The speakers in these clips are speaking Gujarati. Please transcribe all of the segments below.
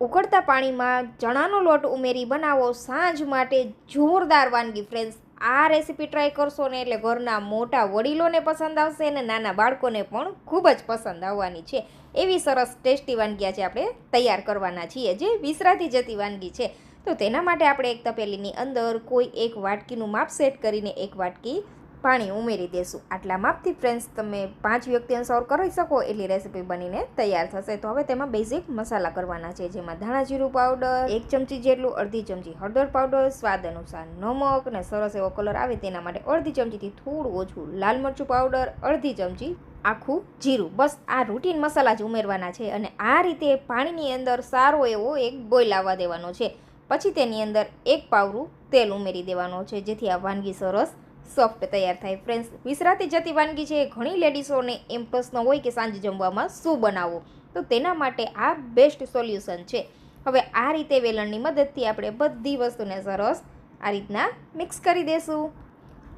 ઉકળતા પાણીમાં ચણાનો લોટ ઉમેરી બનાવો સાંજ માટે જોરદાર વાનગી ફ્રેન્ડ્સ આ રેસીપી ટ્રાય કરશો ને એટલે ઘરના મોટા વડીલોને પસંદ આવશે અને નાના બાળકોને પણ ખૂબ જ પસંદ આવવાની છે. એવી સરસ ટેસ્ટી વાનગી આજે આપણે તૈયાર કરવાના છીએ જે વિસરાતી જતી વાનગી છે. તો તેના માટે આપણે એક તપેલીની અંદર કોઈ એક વાટકીનું માપ સેટ કરીને એક વાટકી પાણી ઉમેરી દેશું. આટલા માપથી ફ્રેન્ડ્સ તમે પાંચ વ્યક્તિને સર્વ કરી શકો, એટલી રેસીપી બનીને તૈયાર થશે. તો હવે તેમાં બેઝિક મસાલા કરવાના છે, જેમાં ધાણા જીરું પાવડર એક ચમચી જેટલું અડધી ચમચી હળદર પાવડર સ્વાદ અનુસાર નમક અને સરસ એવો કલર આવે તેના માટે અડધી ચમચીથી થોડું ઓછું લાલ મરચું પાવડર અડધી ચમચી આખું જીરું. બસ આ રૂટીન મસાલા જ ઉમેરવાના છે અને આ રીતે પાણીની અંદર સારો એવો એક બોઇલ આવવા દેવાનો છે. પછી તેની અંદર એક પાવરું તેલ ઉમેરી દેવાનો છે, જેથી આ વાનગી સરસ સોફ્ટ તૈયાર થાય. ફ્રેન્ડ્સ વિસરાતી જતી વાનગી છે ઘણી લેડીઝોને એમ પ્રશ્ન હોય કે સાંજે જમવામાં શું બનાવવું તો તેના માટે આ બેસ્ટ સોલ્યુશન છે. હવે આ રીતે વેલણની મદદથી આપણે બધી વસ્તુને સરસ આ રીતના મિક્સ કરી દેશું.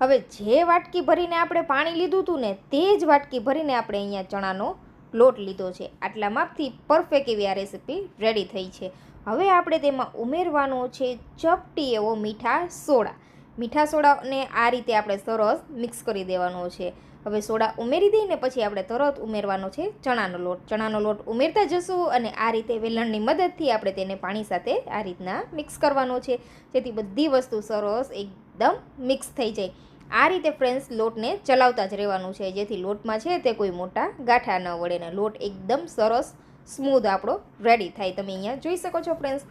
હવે જે વાટકી ભરીને આપણે પાણી લીધું હતું ને તે જ વાટકી ભરીને આપણે અહીંયા ચણાનો લોટ લીધો છે. આટલા માપથી પરફેક્ટ એવી આ રેસીપી રેડી થઈ છે. હવે આપણે તેમાં ઉમેરવાનો છે ચપટી એવો મીઠા સોડા. મીઠા સોડાને આ રીતે આપણે સરસ મિક્સ કરી દેવાનો છે. હવે સોડા ઉમેરી દઈને પછી આપણે તરત ઉમેરવાનો છે ચણાનો લોટ. ચણાનો લોટ ઉમેરતા જશું અને આ રીતે વેલણની મદદથી આપણે તેને પાણી સાથે આ રીતના મિક્સ કરવાનો છે. જેથી બધી વસ્તુ સરસ એકદમ મિક્સ થઈ જાય. આ રીતે ફ્રેન્ડ્સ લોટને ચલાવતા જ રહેવાનું છે. જેથી લોટમાં છે તે કોઈ મોટા ગાંઠા ન વળે ને લોટ એકદમ સરસ સ્મૂધ આપણો રેડી થાય. તમે અહીંયા જોઈ શકો છો ફ્રેન્ડ્સ.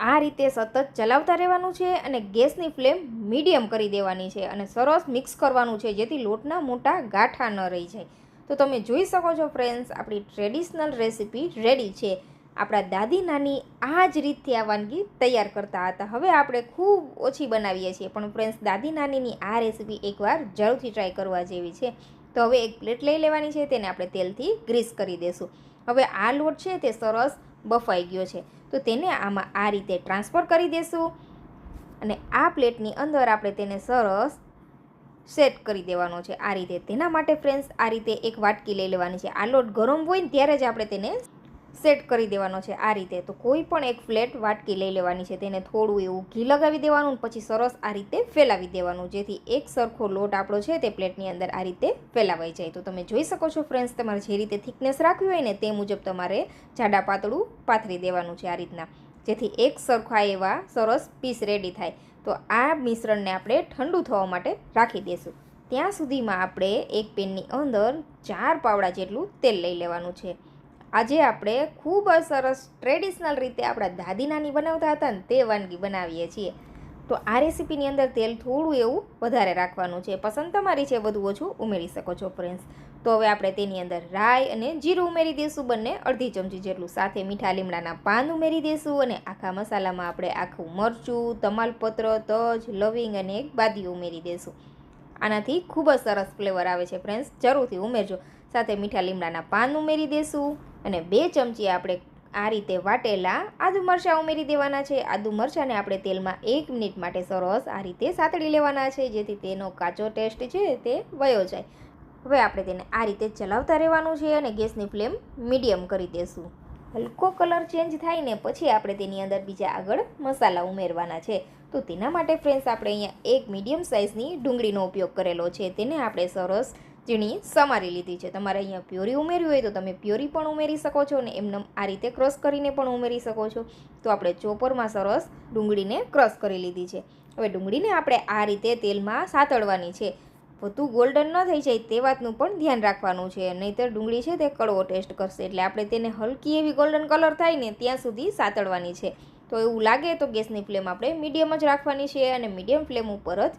આ રીતે સતત ચલાવતા રહેવાનું છે અને ગેસની ફ્લેમ મીડિયમ કરી દેવાની છે અને સરસ મિક્સ કરવાનું છે જેથી લોટના મોટા ગાંઠા ન રહી જાય. તો તમે જોઈ શકો છો ફ્રેન્ડ્સ, આપણી ટ્રેડિશનલ રેસીપી રેડી છે. આપણા દાદી નાની આ જ રીતથી આ વાનગી તૈયાર કરતા હતા. હવે આપણે ખૂબ ઓછી બનાવીએ છીએ, પણ ફ્રેન્ડ્સ, દાદી નાનીની આ રેસીપી એકવાર જરૂરથી ટ્રાય કરવા જેવી છે. તો હવે એક પ્લેટ લઈ લેવાની છે, તેને આપણે તેલથી ગ્રીસ કરી દઈશું હવે આ લોટ છે તે સરસ બફાઈ ગયો છે. તો તેને આમાં આ રીતે ટ્રાન્સફર કરી દેશું અને આ પ્લેટની અંદર આપણે તેને સરસ સેટ કરી દેવાનો છે. આ રીતે તેના માટે ફ્રેન્ડ્સ આ રીતે એક વાટકી લઈ લેવાની છે. આ લોટ ગરમ હોય ને ત્યારે જ આપણે તેને સેટ કરી દેવાનો છે આ રીતે. તો કોઈ પણ એક ફ્લેટ વાટકી લઈ લેવાની છે. તેને થોડું એવું ઘી લગાવી દેવાનું પછી સરસ આ રીતે ફેલાવી દેવાનું. જેથી એક સરખો લોટ આપણો છે તે પ્લેટની અંદર આ રીતે ફેલાવાઈ જાય. તો તમે જોઈ શકો છો ફ્રેન્ડ્સ, તમારે જે રીતે થિકનેસ રાખવી હોય ને તે મુજબ તમારે જાડા પાતળું પાથરી દેવાનું છે આ રીતના. જેથી એક સરખા એવા સરસ પીસ રેડી થાય. તો આ મિશ્રણને આપણે ઠંડુ થવા માટે રાખી દઈશું. ત્યાં સુધીમાં આપણે એક પેનની અંદર ચાર પાવડા જેટલું તેલ લઈ લેવાનું છે. આજે આપણે ખૂબ જ સરસ ટ્રેડિશનલ રીતે આપણા દાદી નાની બનાવતા હતા ને તે વાનગી બનાવીએ છીએ. તો આ રેસીપીની અંદર તેલ થોડું એવું વધારે રાખવાનું છે. પસંદ તમારી છે વધુ ઓછું ઉમેરી શકો છો ફ્રેન્ડ્સ તો હવે આપણે તેની અંદર રાઈ અને જીરું ઉમેરી દઈશું બંને. અડધી ચમચી જેટલું સાથે મીઠા લીમડાના પાન ઉમેરી દઈશું અને આખા મસાલામાં આપણે આખું મરચું, તમાલપત્ર, તજ, લવિંગ અને એક બાદી ઉમેરી દઈશું આનાથી ખૂબ જ સરસ ફ્લેવર આવે છે ફ્રેન્ડ્સ જરૂરથી ઉમેરજો. સાથે મીઠા લીમડાના પાન ઉમેરી દઈશું અને બે ચમચી આપણે આ રીતે વાટેલા આદુ મરચાં ઉમેરી દેવાના છે. આદુ મરચાંને આપણે તેલમાં એક મિનિટ માટે સરસ આ રીતે સાતળી લેવાના છે, જેથી તેનો કાચો ટેસ્ટ છે તે વયો જાય. હવે આપણે તેને આ રીતે ચલાવતા રહેવાનું છે અને ગેસની ફ્લેમ મીડિયમ કરી દઈશું હલકો કલર ચેન્જ થાય ને પછી આપણે તેની અંદર બીજા આગળ મસાલા ઉમેરવાના છે. તો તેના માટે ફ્રેન્ડ્સ, આપણે અહીંયા એક મીડિયમ સાઇઝની ડુંગળીનો ઉપયોગ કરેલો છે. તેને આપણે સરસ ઝીણી સમારી લીધી છે. તમારે અહીંયા પ્યોરી ઉમેરવી હોય તો તમે પ્યોરી પણ ઉમેરી શકો છો અને એમને આ રીતે ક્રશ કરીને પણ ઉમેરી શકો છો. તો આપણે ચોપરમાં સરસ ડુંગળીને ક્રશ કરી લીધી છે. હવે ડુંગળીને આપણે આ રીતે તેલમાં સાતળવાની છે. વધુ ગોલ્ડન ન થઈ જાય તે વાતનું પણ ધ્યાન રાખવાનું છે. નહીંતર ડુંગળી છે તે કડવો ટેસ્ટ કરશે. એટલે આપણે તેને હલકી એવી ગોલ્ડન કલર થાય ને ત્યાં સુધી સાતળવાની છે. તો એવું લાગે તો ગેસની ફ્લેમ આપણે મીડિયમ જ રાખવાની છે અને મીડિયમ ફ્લેમ ઉપર જ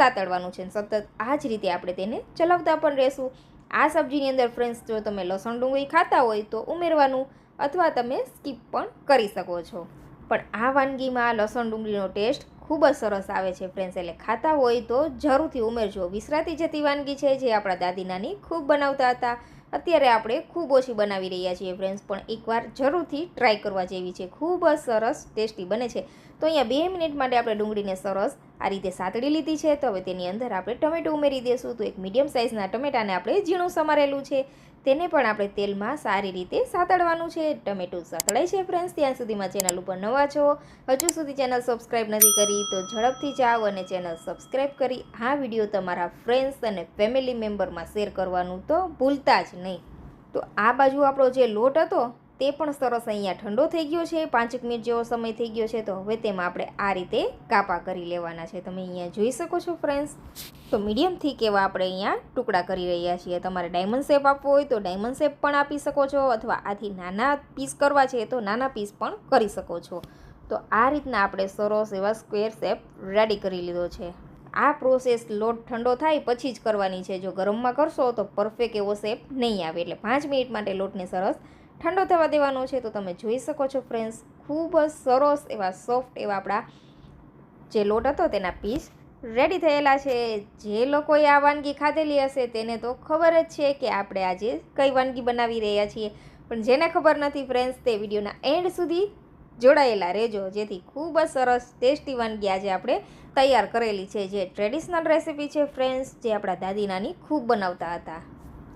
સાતળવાનું છે સતત આ જ રીતે આપણે તેને ચલાવતા પણ રહેશું. આ સબ્જીની અંદર ફ્રેન્ડ્સ જો તમે લસણ, ડુંગળી ખાતા હોય તો ઉમેરવાનું અથવા તમે સ્કીપ પણ કરી શકો છો. પણ આ વાનગીમાં લસણ, ડુંગળીનો ટેસ્ટ ખૂબ જ સરસ આવે છે ફ્રેન્ડ્સ એટલે ખાતા હોય તો જરૂરથી ઉમેરજો. વિસરાતી જતી વાનગી છે જે આપણા દાદી નાની ખૂબ બનાવતા હતા. અત્યારે આપણે ખૂબ ઓછી બનાવી રહ્યા છીએ ફ્રેન્ડ્સ પણ એકવાર જરૂરથી ટ્રાય કરવા જેવી છે. ખૂબ જ સરસ, ટેસ્ટી બને છે. તો અહીંયા બે મિનિટ માટે આપણે ડુંગળીને સરસ આ રીતે સાતડી લીધી છે. તો હવે તેની અંદર આપણે ટમેટું ઉમેરી દઈશું તો એક મીડિયમ સાઇઝના ટમેટાને આપણે ઝીણું સમારેલું છે. તેને પણ આપણે તેલમાં સારી રીતે સાતડવાનું છે. ટમેટું સાતળાય છે ફ્રેન્ડ્સ ત્યાં સુધીમાં ચેનલ ઉપર નવા છો. હજુ સુધી ચેનલ સબસ્ક્રાઈબ નથી કરી તો ઝડપથી જાઓ અને ચેનલ સબસ્ક્રાઈબ કરી આ વીડિયો તમારા ફ્રેન્ડ્સ અને ફેમિલી મેમ્બરમાં શેર કરવાનું તો ભૂલતા જ નહીં. તો આ બાજુ આપણો જે લોટ હતો તે પણ સરસ અહીંયા ઠંડો થઈ ગયો છે, પાંચેક મિનિટ જેવો સમય થઈ ગયો છે, તો હવે તેમાં આપણે આ રીતે કાપા કરી લેવાના છે. તમે અહીંયા જોઈ શકો છો ફ્રેન્ડ્સ. તો મીડિયમ થીક એવા આપણે અહીંયા ટુકડા કરી રહ્યા છીએ. તમારે ડાયમંડ શેપ આપવો હોય તો ડાયમંડ શેપ પણ આપી શકો છો, અથવા આથી નાના પીસ કરવા છે તો નાના પીસ પણ કરી શકો છો. તો આ રીતના આપણે સરસ એવા સ્ક્વેર શેપ રેડી કરી લીધો છે. આ પ્રોસેસ લોટ ઠંડો થાય પછી જ કરવાની છે. જો ગરમમાં કરશો તો પરફેક્ટ એવો શેપ નહીં આવે. એટલે પાંચ મિનિટ માટે લોટને સરસ ઠંડો થવા દેવાનો છે તો તમે જોઈ શકો છો ફ્રેન્ડ્સ ખૂબ જ સરસ એવા સોફ્ટ એવા આપણા જે લોટ હતો તેના પીસ રેડી થયેલા છે. જે લોકોએ આ વાનગી ખાધેલી હશે તેને તો ખબર જ છે કે આપણે આજે કઈ વાનગી બનાવી રહ્યા છીએ. પણ જેને ખબર નથી ફ્રેન્ડ્સ તે વિડીયોના એન્ડ સુધી જોડાયેલા રહેજો. જેથી ખૂબ જ સરસ, ટેસ્ટી વાનગી આજે આપણે તૈયાર કરેલી છે. જે ટ્રેડિશનલ રેસિપી છે ફ્રેન્ડ્સ જે આપણા દાદી નાની ખૂબ બનાવતા હતા.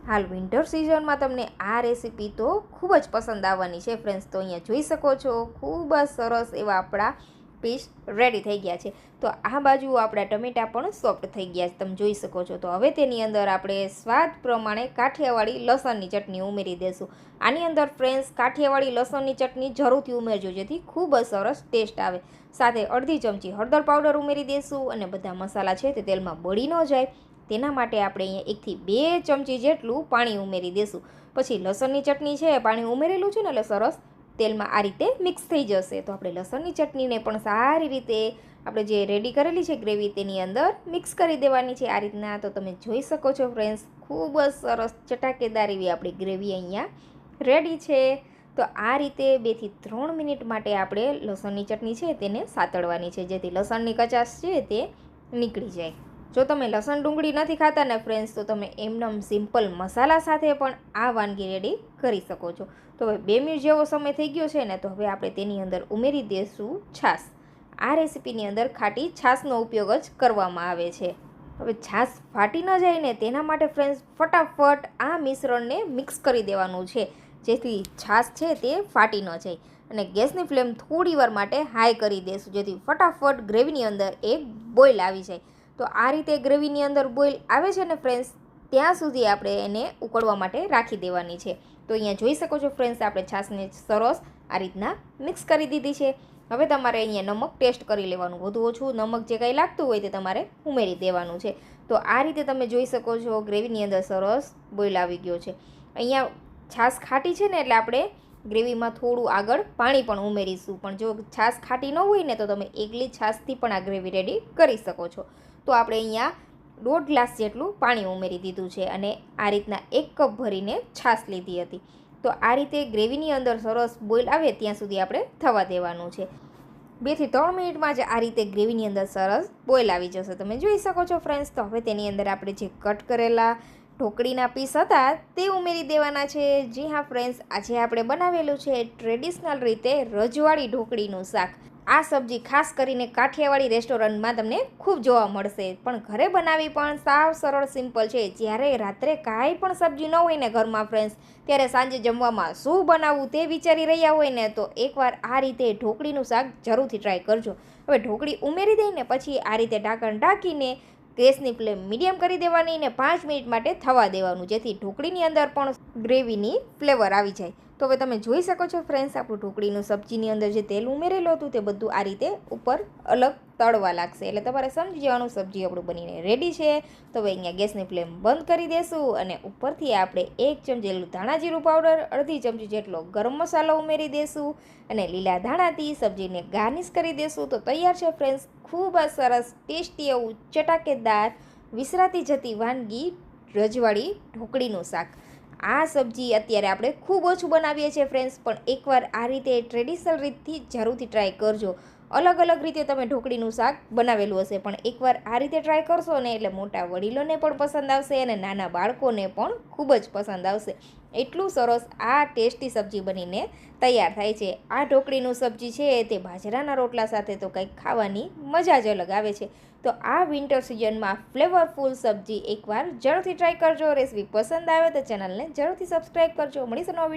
હાલ વિન્ટર સિઝનમાં તમને આ રેસીપી તો ખૂબ જ પસંદ આવવાની છે ફ્રેન્ડ્સ તો અહીંયા જોઈ શકો છો, ખૂબ જ સરસ એવા આપણા પીસ રેડી થઈ ગયા છે. તો આ બાજુ આપણા ટમેટા પણ સોફ્ટ થઈ ગયા છે, તમે જોઈ શકો છો. તો હવે તેની અંદર આપણે સ્વાદ પ્રમાણે કાઠિયાવાડી લસણની ચટણી ઉમેરી દેશું. આની અંદર ફ્રેન્ડ્સ કાઠિયાવાડી લસણની ચટણી જરૂરથી ઉમેરજો, જેથી ખૂબ જ સરસ ટેસ્ટ આવે. સાથે અડધી ચમચી હળદર પાવડર ઉમેરી દેશું અને બધા મસાલા છે તે તેલમાં બળી ન જાય. તેના માટે આપણે અહીંયા એકથી બે ચમચી જેટલું પાણી ઉમેરી દેશું. પછી લસણની ચટણી છે પાણી ઉમેરેલું છે ને એટલે સરસ તેલમાં આ રીતે મિક્સ થઈ જશે. તો આપણે લસણની ચટણીને પણ સારી રીતે આપણે જે રેડી કરેલી છે ગ્રેવી તેની અંદર મિક્સ કરી દેવાની છે આ રીતના. તો તમે જોઈ શકો છો ફ્રેન્ડ્સ, ખૂબ જ સરસ ચટાકેદાર એવી આપણી ગ્રેવી અહીંયા રેડી છે. તો આ રીતે બેથી ત્રણ મિનિટ માટે આપણે લસણની ચટણી છે તેને સાતળવાની છે. જેથી લસણની કચાશ છે તે નીકળી જાય. જો તમે લસણ ડુંગળી નથી ખાતા ને ફ્રેન્ડ્સ તો તમે એમનેમ સિમ્પલ મસાલા સાથે પણ આ વાનગી રેડી કરી શકો છો. તો હવે બે મિનિટ જેવો સમય થઈ ગયો છે ને, તો હવે આપણે તેની અંદર ઉમેરી દઈશું છાશ. આ રેસીપીની અંદર ખાટી છાશનો ઉપયોગ જ કરવામાં આવે છે. હવે છાશ ફાટી ન જાય ને, તેના માટે ફ્રેન્ડ્સ ફટાફટ આ મિશ્રણને મિક્સ કરી દેવાનું છે. જેથી છાશ છે તે ફાટી ન જાય. અને ગેસની ફ્લેમ થોડી વાર માટે હાઈ કરી દઈશું જેથી ફટાફટ ગ્રેવીની અંદર એક બોઇલ આવી જાય. તો આ રીતે ગ્રેવીની અંદર બોઇલ આવે છે ને ફ્રેન્ડ્સ, ત્યાં સુધી આપણે એને ઉકળવા માટે રાખી દેવાની છે. તો અહીંયા જોઈ શકો છો ફ્રેન્ડ્સ, આપણે છાશને સરસ આ રીતના મિક્સ કરી દીધી છે. હવે તમારે અહીંયા નમક ટેસ્ટ કરી લેવાનું. વધુ ઓછું નમક જે કંઈ લાગતું હોય તે તમારે ઉમેરી દેવાનું છે. તો આ રીતે તમે જોઈ શકો છો ગ્રેવીની અંદર સરસ બોઇલ આવી ગયો છે. અહીંયા છાશ ખાટી છે ને એટલે આપણે ગ્રેવીમાં થોડું આગળ પાણી પણ ઉમેરીશું. પણ જો છાશ ખાટી ન હોય ને તો તમે એકલી છાશથી પણ આ ગ્રેવી રેડી કરી શકો છો. તો આપણે અહીંયા દોઢ ગ્લાસ જેટલું પાણી ઉમેરી દીધું છે અને આ રીતના એક કપ ભરીને છાશ લીધી હતી. તો આ રીતે ગ્રેવીની અંદર સરસ બોઇલ આવે ત્યાં સુધી આપણે થવા દેવાનું છે. બેથી ત્રણ મિનિટમાં જ આ રીતે ગ્રેવીની અંદર સરસ બોઇલ આવી જશે. તમે જોઈ શકો છો ફ્રેન્ડ્સ, તો હવે તેની અંદર આપણે જે કટ કરેલા ઢોકળીના પીસ હતા તે ઉમેરી દેવાના છે. જી હા ફ્રેન્ડ્સ આજે આપણે બનાવેલું છે ટ્રેડિશનલ રીતે રજવાડી ઢોકળીનું શાક. આ સબ્જી ખાસ કરીને કાઠિયાવાડી રેસ્ટોરન્ટમાં તમને ખૂબ જોવા મળશે. પણ ઘરે બનાવી પણ સાવ સરળ સિમ્પલ છે. જ્યારે રાત્રે કાંઈ પણ સબ્જી ન હોય ને ઘરમાં ફ્રેન્ડ્સ ત્યારે સાંજે જમવામાં શું બનાવવું તે વિચારી રહ્યા હોય ને તો એકવાર આ રીતે ઢોકળીનું શાક જરૂરથી ટ્રાય કરજો. હવે ઢોકળી ઉમેરી દઈને પછી આ રીતે ઢાંકણ ઢાંકીને ગેસની ફ્લેમ મીડિયમ કરી દેવાની ને પાંચ મિનિટ માટે થવા દેવાનું, જેથી ઢોકળીની અંદર પણ ગ્રેવીની ફ્લેવર આવી જાય. તો હવે તમે જોઈ શકો છો ફ્રેન્ડ્સ, આપણું ઢોકળીનું સબ્જીની અંદર જે તેલ ઉમેરેલું હતું તે બધું આ રીતે ઉપર અલગ તળવા લાગશે. એટલે તમારે સમજી જવાનું, સબ્જી આપણું બનીને રેડી છે. તો હવે અહીંયા ગેસની ફ્લેમ બંધ કરી દેશું અને ઉપરથી આપણે એક ચમચી જેટલું ધાણા જીરું પાવડર, અડધી ચમચી જેટલો ગરમ મસાલો ઉમેરી દેશું અને લીલા ધાણાથી સબ્જીને ગાર્નિશ કરી દેશું. તો તૈયાર છે ફ્રેન્ડ્સ, ખૂબ જ સરસ, ટેસ્ટી એવું ચટાકેદાર, વિસરાતી જતી વાનગી રજવાડી ઢોકળીનું શાક. આ સબ્જી અત્યારે આપણે ખૂબ ઓછું બનાવીએ છીએ ફ્રેન્ડ્સ પણ એકવાર આ રીતે ટ્રેડિશનલ રીતથી જરૂરથી ટ્રાય કરજો. અલગ અલગ રીતે તમે ઢોકળીનું શાક બનાવેલું હશે, પણ એકવાર આ રીતે ટ્રાય કરશો ને એટલે મોટા વડીલોને પણ પસંદ આવશે અને નાના બાળકોને પણ ખૂબ જ પસંદ આવશે. એટલું સરસ આ ટેસ્ટી સબ્જી બનીને તૈયાર થાય છે. આ ઢોકળીનું સબ્જી છે તે બાજરાના રોટલા સાથે તો કંઈક ખાવાની મજા જ અલગ આવે છે. તો આ વિન્ટર સિઝનમાં ફ્લેવરફુલ સબ્જી એકવાર જરૂરથી ટ્રાય કરજો. રેસીપી પસંદ આવે તો ચેનલને જરૂરથી સબસ્ક્રાઈબ કરજો. મળીશું નવા